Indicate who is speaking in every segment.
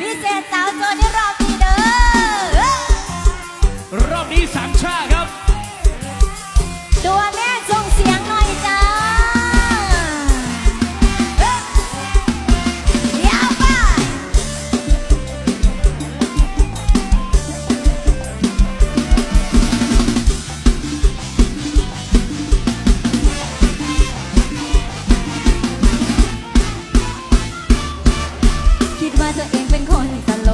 Speaker 1: พิเศษสาวโซนในรอบนี้เด้อ
Speaker 2: รอบนี้สามชาครับ
Speaker 1: ตัวแม่ส่งเสียงหน่อยจ้าเดี๋ปคิดว่าตัวเอง เป็นคนตลก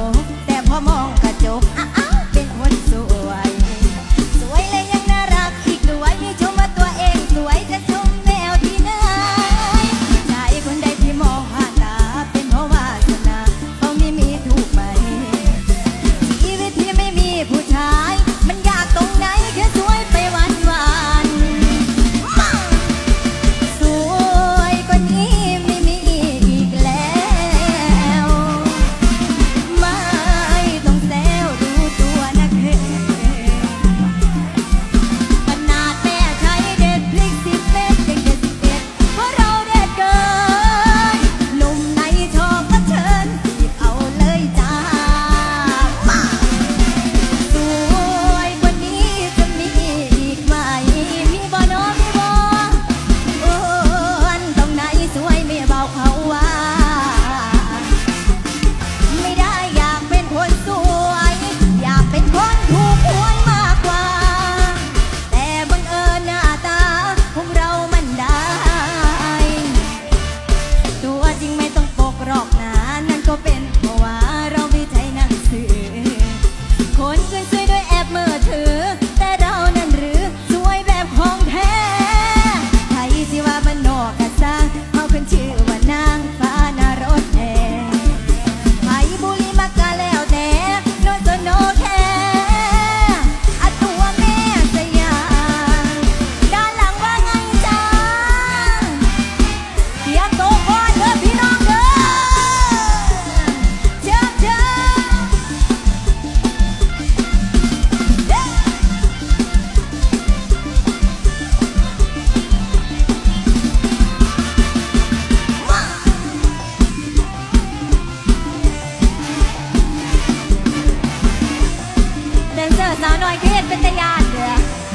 Speaker 1: หน่อยก็เห็นเป็นตยานเด้อ